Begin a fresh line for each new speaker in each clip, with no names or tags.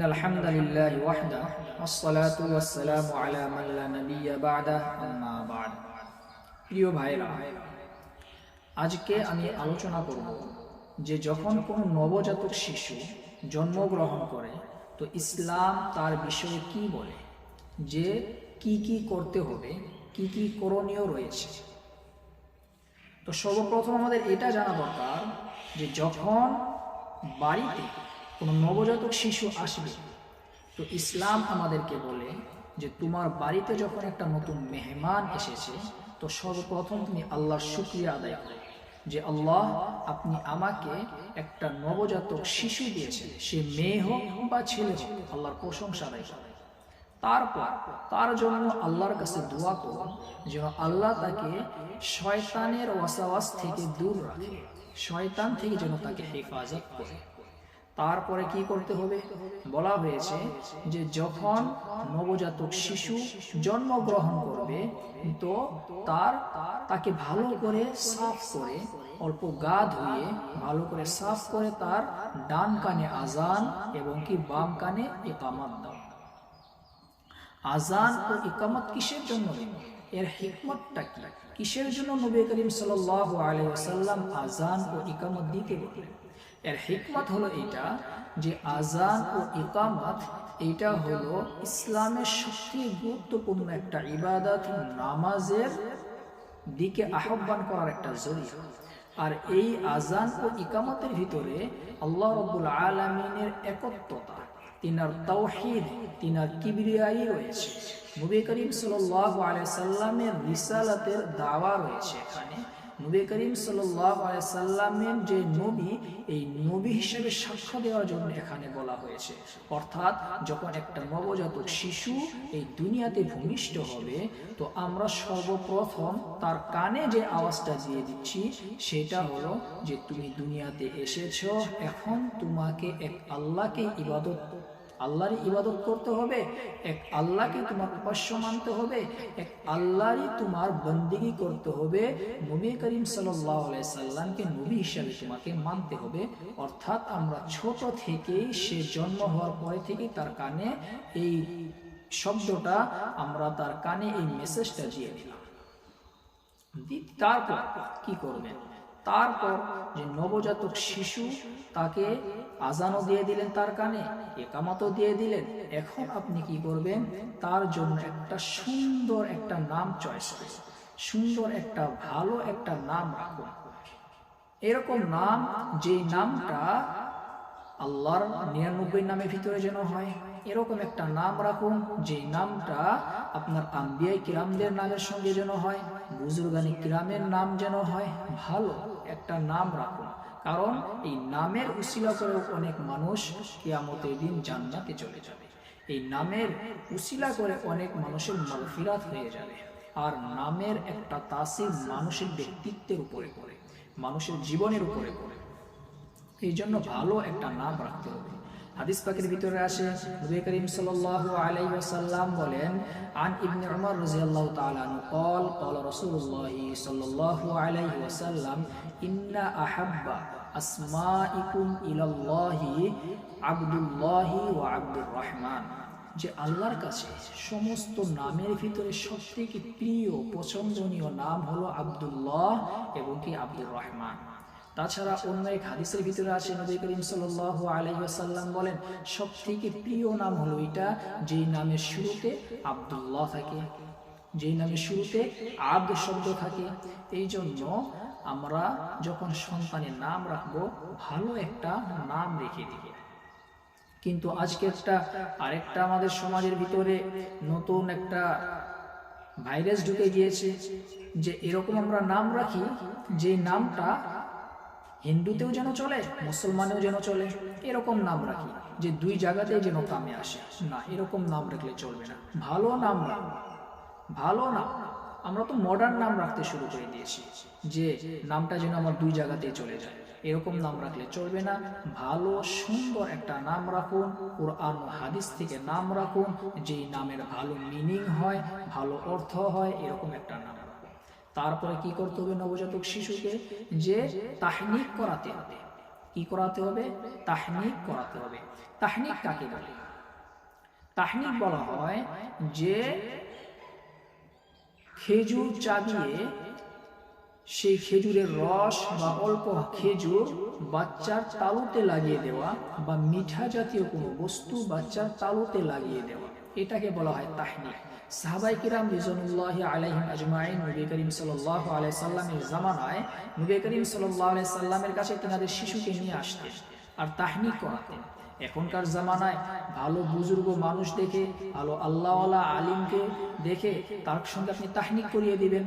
إن الحمد لله وحده والصلاة والسلام على من لا نبي بعده أما بعد প্রিয় ভাইরা আজকে আমি আলোচনা করব যে যখন কোনো নবজাতক শিশু জন্মগ্রহণ করে তো ইসলাম তার বিষয়ে কি বলে যে কি কি করতে হবে কি কি করণীয় রয়েছে তো সর্বপ্রথম আমাদের এটা জানা দরকার যে যখন বাড়িতে কোনো নবজাতক শিশু আসবে। তো ইসলাম আমাদেরকে বলে যে, তোমার বাড়িতে যখন একটা নতুন মেহমান এসেছে, তো সর্বপ্রথম তুমি আল্লাহর শুক্রিয়া আদায় করো যে, আল্লাহ, আপনি আমাকে একটা নবজাতক শিশু দিয়েছেন। সে মেয়ে হোক বা ছেলে হোক, আল্লাহর প্রশংসা আদায় করে। তারপর তার জন্য আল্লাহর কাছে দোয়া করুন যেন আল্লাহ তাকে শয়তানের ওয়াসাওয়াস থেকে দূর রাখে। শয়তান থেকে যেন তাকে হেফাজত করে। তারপরে কি করতে হবে? বলা হয়েছে যে যখন নবজাতক শিশু জন্মগ্রহণ করবে, তো তার তাকে ভালো করে সাফ করে, অল্প গা ধুয়ে ভালো করে সাফ করে তার ডান কানে আজান এবং কি বাম কানে একামাত দাও। আজান ও ইকামত কিসের জন্য? এর হিকমতটা কি? কিসের জন্য নবী করিম সাল্লাল্লাহু আলাইহি ওয়াসাল্লাম আজান ও ইকামত দিতে বললেন? এর হিকমত হলো এটা যে আজান ও ইকামত এটা হলো ইসলামের সবচেয়ে গুরুত্বপূর্ণ একটা ইবাদত, নামাজের দিকে আহ্বান করার একটা জরিয়া। আর এই আজান ও ইকামতের ভিতরে আল্লাহ রব্বুল আলমিনের একত্রতা তিনার তাওহিদ, তিনার কিবরিয়াই রয়েছে। নবী করিম সাল্লাহ আলাইসাল্লামের রিসালাতের দাওয়া রয়েছে এখানে। নবী করিম আলাইসাল্লামের যে নবী, এই নবী হিসেবে সাক্ষ্য দেওয়ার জন্য এখানে বলা হয়েছে। অর্থাৎ যখন একটা নবজাতক শিশু এই দুনিয়াতে ভূমিষ্ঠ হবে, তো আমরা সর্বপ্রথম তার কানে যে আওয়াজটা দিয়ে দিচ্ছি, সেটা হলো যে, তুমি দুনিয়াতে এসেছ, এখন তোমাকে এক আল্লাহকে ইবাদত আল্লাহরই ইবাদত করতে হবে, এক আল্লাহকে তোমার উপাস্য মানতে হবে, এক আল্লাহরই তোমার বন্দিগি করতে হবে। নবী করিম সাল্লামকে নবী হিসাবে তোমাকে মানতে হবে। অর্থাৎ আমরা ছোট থেকেই সে জন্ম হওয়ার পরে থেকেই তার কানে এই শব্দটা, আমরা তার কানে এই মেসেজটা দিয়ে দিলাম। তারপর কি করবেন তারপর যে নবজাতক শিশু তাকে আজানও দিয়ে দিলেন তার কানে, একামতও দিয়ে দিলেন। এখন আপনি কি করবেন? তার জন্য একটা সুন্দর একটা নাম চয়েস করুন। সুন্দর একটা, ভালো একটা নাম রাখুন। এরকম নাম, যে নামটা আল্লাহর নিরানব্বই নামের ভিতরে যেন হয়, এরকম একটা নাম রাখুন, যে নামটা আপনার আম্বিয়াই কিরামদের নামের সঙ্গে যেন হয়, বুজুর্গানি কিরামের নাম যেন হয়, ভালো একটা নাম রাখুন। কারণ এই নামের উশিলা করে অনেক মানুষ কিয়ামতের দিন জান্নাতে চলে যাবে। এই নামের উশিলা করে অনেক মানুষের মালফিরাত হয়ে যাবে। আর নামের একটা তাসির মানুষের ব্যক্তিত্বের উপরে পড়ে, মানুষের জীবনের উপরে পড়ে। এই জন্য ভালো একটা নাম রাখতে হবে। হাদিস পাকের ভিতরে আসে নবী করিম সাল্লাল্লাহু আলাইহি ওয়াসাল্লাম বলেন আন ইবনে উমর রাদিয়াল্লাহু তাআলা আনহু قال قال رسول الله صلى الله عليه وسلم ان احب আসমাইকুম ইলাল্লাহি আব্দুল্লাহি ওয়া আব্দুর রহমান যে আল্লাহর কাছে সমস্ত নামের ভিতরে সবথেকে প্রিয় পছন্দনীয় নাম হলো আব্দুল্লাহ এবং কি আব্দুর রহমান তাছাড়া অন্য এক হাদিসের ভিতরে আছে, নবী করিম সাল্লাল্লাহু আলাইহি ওয়াসাল্লাম বলেন, সবথেকে প্রিয় নাম হলো এটা যেই নামের শুরুতে আব্দুল্লাহ থাকে, যেই নামের শুরুতে আব্দ শব্দ থাকে। এই জন্য আমরা যখন সন্তানের নাম রাখব, ভালো একটা নাম রেখে দিব। কিন্তু আজকে একটা আরেকটা আমাদের সমাজের ভিতরে নতুন একটা ভাইরাস ঢুকে গিয়েছে যে এরকম আমরা নাম রাখি যে নামটা হিন্দুতেও যেন চলে, মুসলমানেও যেন চলে, এরকম নাম রাখি, যে দুই জায়গাতেই যেন কামে আসে। না, এরকম নাম রাখলে চলবে না। ভালো নাম ভালো নাম। আমরা তো মডার্ন নাম রাখতে শুরু করে দিয়েছি, যে নামটা যেন আমার দুই জায়গাতেই চলে যায়। এরকম নাম রাখলে চলবে না। ভালো, সুন্দর একটা নাম রাখুন, কোরআন হাদিস থেকে নাম রাখুন, যেই নামের ভালো মিনিং হয়, ভালো অর্থ হয়, এরকম একটা নাম। তারপরে কি করতে হবে নবজাতক শিশুকে? যে তাহনিক করাতে হবে। কি করাতে হবে? তাহনিক করাতে হবে। তাহনিক কাকে বলে? তাহনিক বলা হয় যে খেজুর চাবিয়ে সেই খেজুরের রস বা অল্প খেজুর বাচ্চার তালুতে লাগিয়ে দেওয়া বা মিঠা জাতীয় কোনো বস্তু বাচ্চার তালুতে লাগিয়ে দেওয়া। এটাকে বলা হয় তাহনিক। সাহাবাই কিরাম রিজনুল্লাহ আলাইহিম আজমাইন নবী করিম সাল্লাহ আলাই সাল্লামের জামানায় নবী করিম সাল্লাহ আলাই সাল্লামের কাছে তেনাদের শিশুকে নিয়ে আসতেন। আর তাহনি করাতেন এখনকার জামানায় ভালো বুজুর্গ মানুষ দেখে, ভালো আল্লাহওয়ালা আলিমকে দেখে তার সঙ্গে আপনি তাহনিক করিয়ে দিবেন।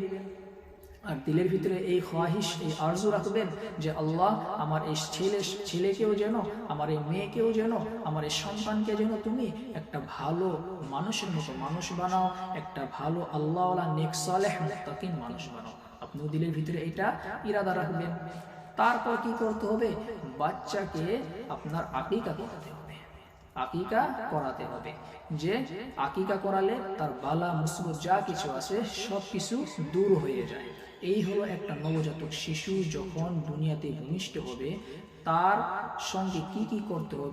আর দিলের ভিতরে এই খোয়াহিশ এই আরজু রাখবেন যে আল্লাহ আমার এই ছেলে ছেলেকেও যেন, আমার এই মেয়েকেও যেন, আমার এই সন্তানকে যেন তুমি একটা ভালো মানুষের মতো মানুষ বানাও, একটা ভালো আল্লাহওয়ালা নেক সালেহ মানুষ বানাও। আপনিও দিলের ভিতরে এটা ইরাদা রাখবেন। তারপর কি করতে হবে? বাচ্চাকে আপনার আকিকা করতে আকিকা করাতে হবে। যে আকিকা করালে তার বালা, মুসিবত যা কিছু আছে সব কিছু দূর হয়ে যায়। এই হলো একটা নবজাতক শিশু যখন দুনিয়াতে ভূমিষ্ঠ হবে, তার সঙ্গে কি কি করতে হবে